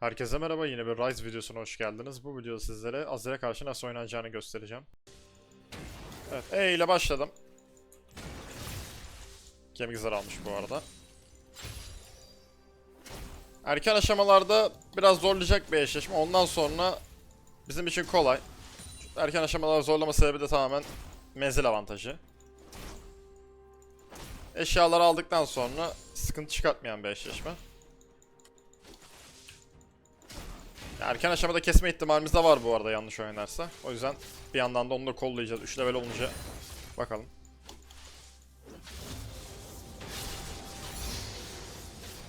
Herkese merhaba yine bir Rise videosuna hoş geldiniz. Bu videoda sizlere Azir'e karşı nasıl oynanacağını göstereceğim. Evet E ile başladım. Kemik zar almış bu arada. Erken aşamalarda biraz zorlayacak bir eşleşme. Ondan sonra bizim için kolay. Erken aşamalar zorlama sebebi de tamamen menzil avantajı. Eşyaları aldıktan sonra sıkıntı çıkartmayan bir eşleşme. Erken aşamada kesme ihtimalimiz de var bu arada yanlış oynarsa. O yüzden bir yandan da onu da kollayacağız. 3 level olunca bakalım.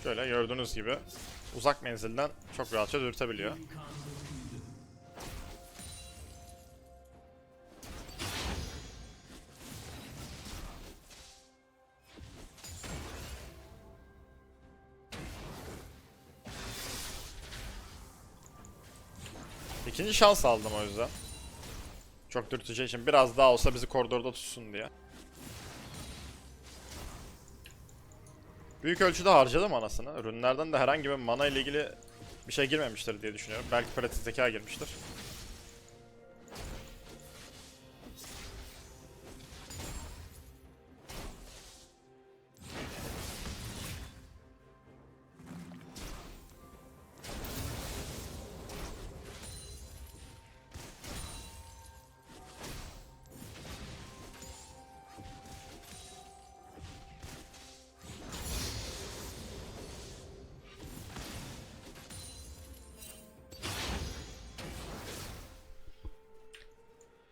Şöyle gördüğünüz gibi uzak menzilden çok rahatça dürtebiliyor. İkinci şans aldım o yüzden. Çok dürteceği için biraz daha olsa bizi koridorda tutsun diye. Büyük ölçüde harcadım anasını. Ürünlerden de herhangi bir mana ile ilgili bir şey girmemiştir diye düşünüyorum. Belki pratik zeka girmiştir.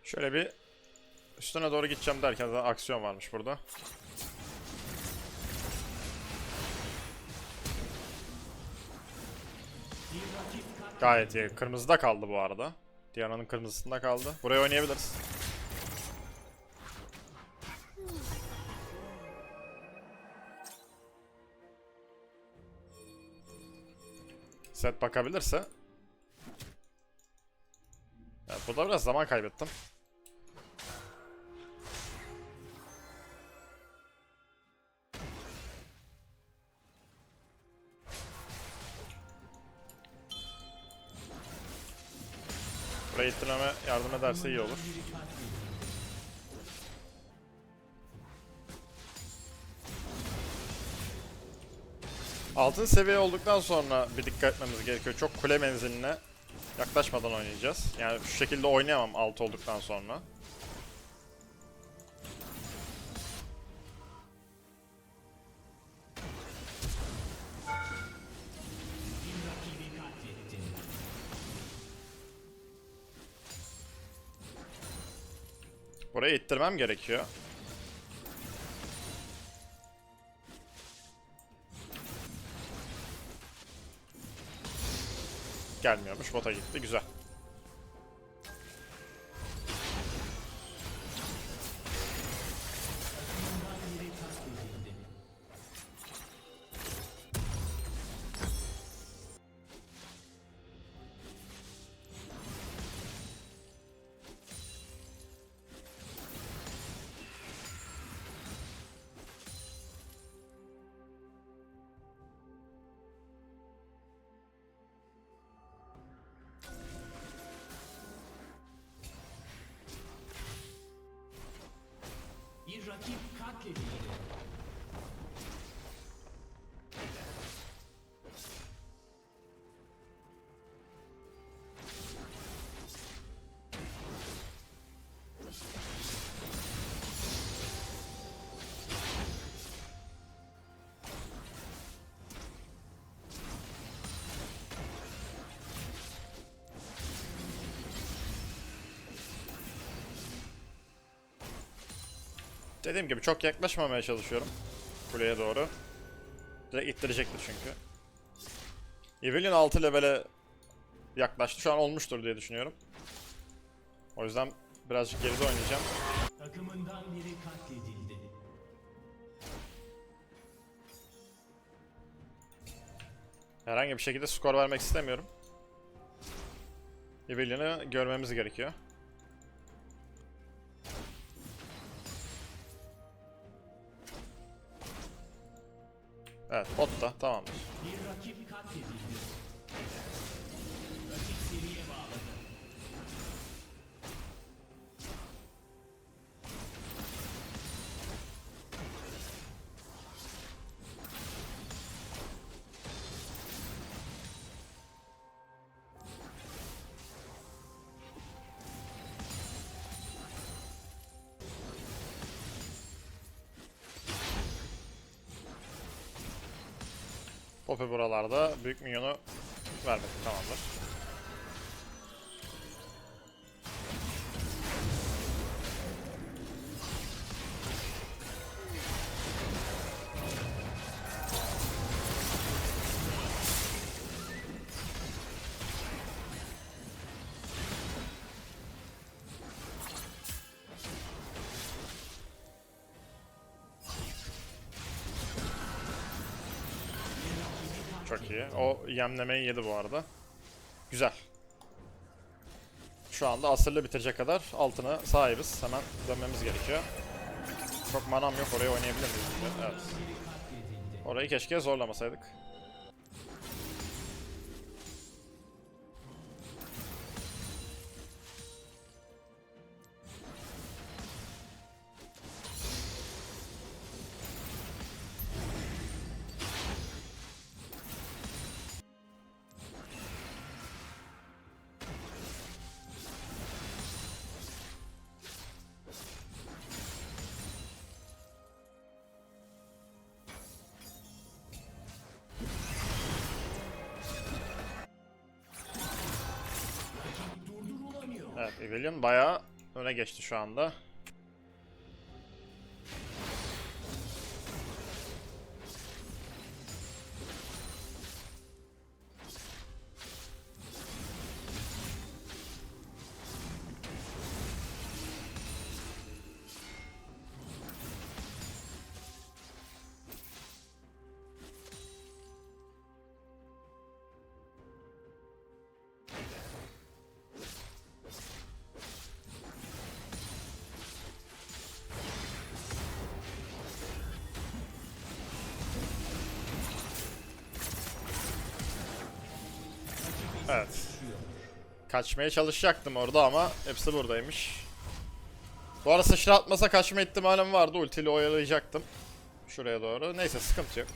Şöyle bir üstüne doğru gideceğim derken zaten aksiyon varmış burada. Gayet iyi. Kırmızıda kaldı bu arada. Diana'nın kırmızısında kaldı. Buraya oynayabiliriz. Set bakabilirse. Evet, burada biraz zaman kaybettim. Yardım ederse iyi olur. Altın seviye olduktan sonra bir dikkat etmemiz gerekiyor. Çok kule menziline yaklaşmadan oynayacağız. Yani şu şekilde oynayamam alt olduktan sonra. İttirmem gerekiyor. Gelmiyormuş. Bota gitti. Güzel. Rakip katledildi. Dediğim gibi çok yaklaşmamaya çalışıyorum. Kuleye doğru. Direkt ittirecektir çünkü. Evelyn 6 levele yaklaştı. Şu an olmuştur diye düşünüyorum. O yüzden birazcık geride oynayacağım. Takımından biri katledildi. Herhangi bir şekilde skor vermek istemiyorum. Evelyn'ı görmemiz gerekiyor. Poppy buralarda. Büyük minyonu vermedik tamamdır. Çok iyi. O yemlemeyi yedi bu arada. Güzel. Şu anda asırlı bitirecek kadar altına sahibiz. Hemen dönmemiz gerekiyor. Çok manam yok. Oraya oynayabilir miyiz? Evet. Orayı keşke zorlamasaydık. Evelyn bayağı öne geçti şu anda. Evet. Kaçmaya çalışacaktım orada ama hepsi buradaymış. Bu arada sıçra atmasa kaçma ihtimalim vardı. Ultiyle oyalayacaktım. Şuraya doğru. Neyse sıkıntı yok.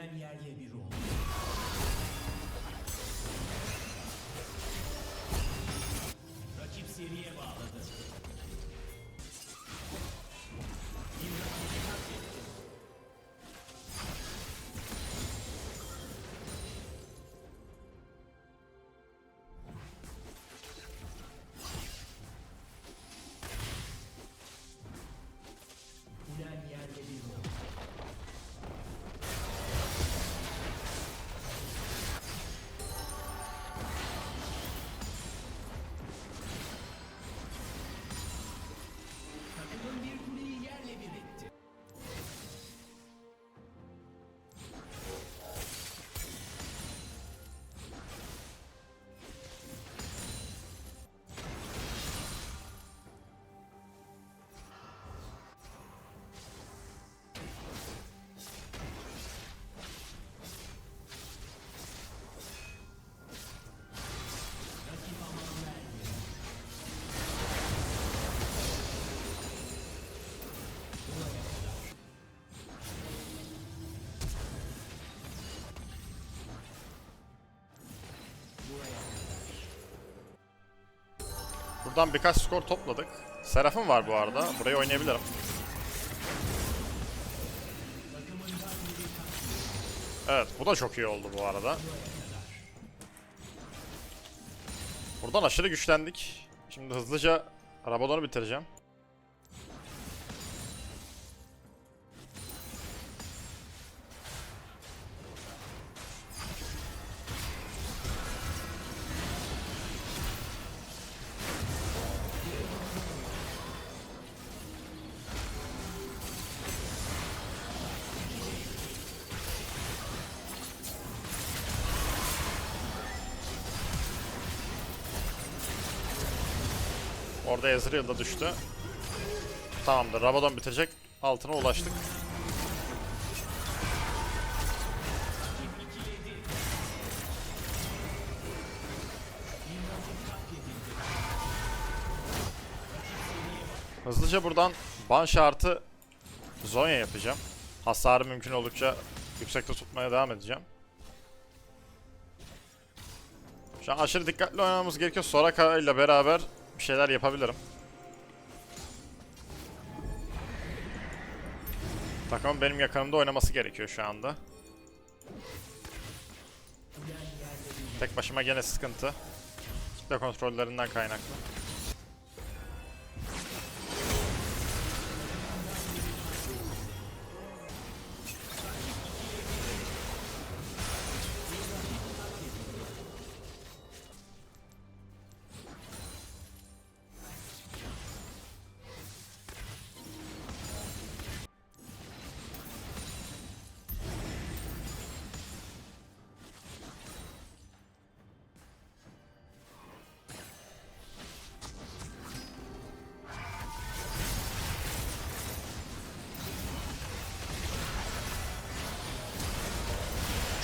Genialnie, Buradan birkaç skor topladık. Seraph'im var bu arada. Burayı oynayabilirim. Evet bu da çok iyi oldu bu arada. Buradan aşırı güçlendik. Şimdi hızlıca Rabadon'u bitireceğim. Orada Ezreal da düştü. Tamamdır. Rabadon bitecek. Altına ulaştık. Hızlıca buradan ban şartı Zonya yapacağım. Hasarı mümkün oldukça yüksekte tutmaya devam edeceğim. Şu an aşırı dikkatli oynamamız gerekiyor. Soraka ile beraber bir şeyler yapabilirim. Takımın benim yakınımda oynaması gerekiyor şu anda. Tek başıma gene sıkıntı. Kitle kontrollerinden kaynaklı.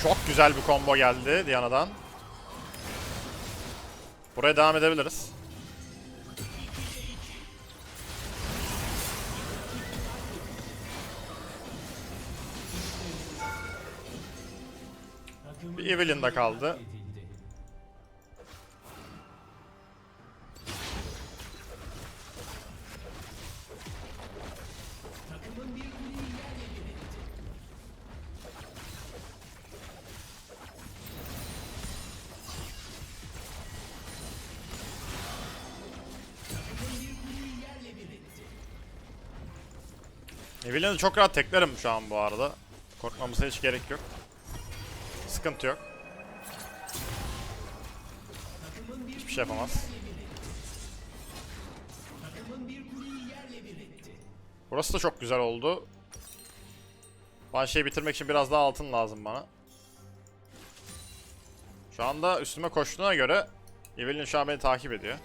Çok güzel bir combo geldi Diana'dan. Buraya devam edebiliriz. Bir Evelyn kaldı. Evelyn'i çok rahat teklerim şu an bu arada. Korkmamıza hiç gerek yok. Sıkıntı yok. Hiçbir şey yapamaz. Burası da çok güzel oldu. Banshee bitirmek için biraz daha altın lazım bana. Şu anda üstüme koştuğuna göre Evelyn şu an beni takip ediyor.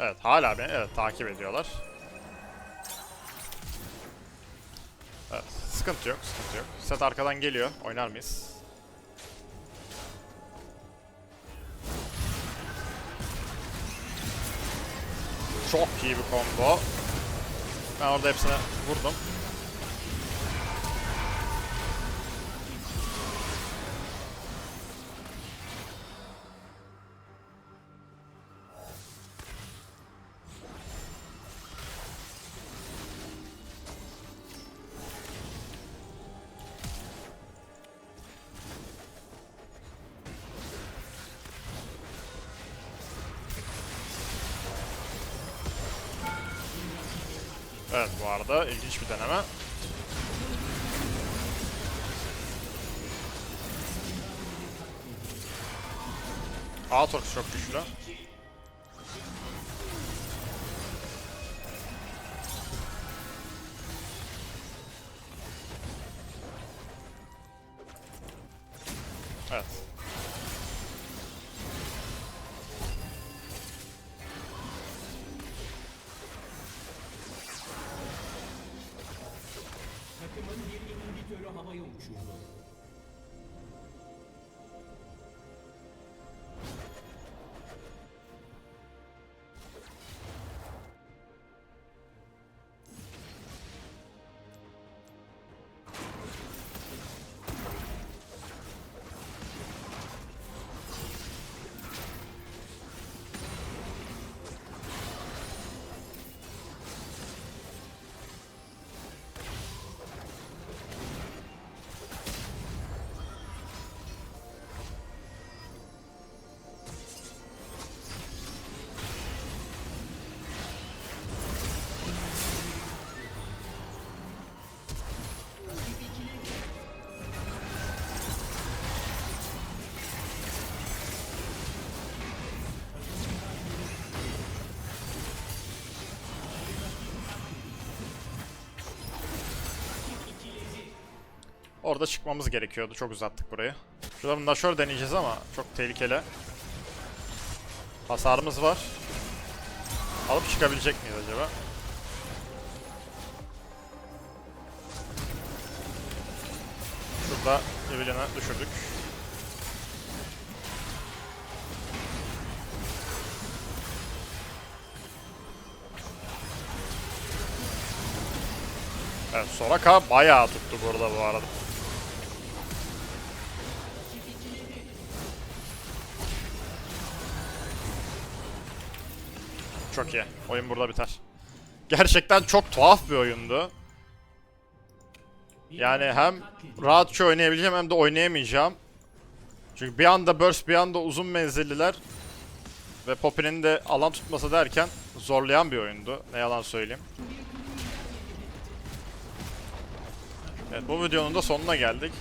Evet hala beni evet takip ediyorlar. Evet sıkıntı yok sıkıntı yok. Set arkadan geliyor oynar mıyız? Çok iyi bir combo. Ben orada hepsine vurdum. Evet bu arada ilginç bir deneme. Aatrox çok güçlü. Orada çıkmamız gerekiyordu. Çok uzattık burayı. Şurada Nashor deneyeceğiz ama çok tehlikeli. Hasarımız var. Alıp çıkabilecek miyiz acaba? Şu Burada Evelyn'a düşürdük. Evet Soraka bayağı tuttu burada bu arada. Çok iyi. Oyun burada biter. Gerçekten çok tuhaf bir oyundu. Yani hem rahatça oynayabileceğim hem de oynayamayacağım. Çünkü bir anda burst bir anda uzun menzilliler ve Poppy'nin de alan tutması derken zorlayan bir oyundu. Ne yalan söyleyeyim. Evet bu videonun da sonuna geldik.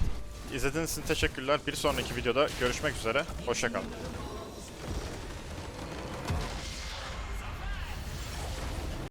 İzlediğiniz için teşekkürler. Bir sonraki videoda görüşmek üzere. Hoşçakalın.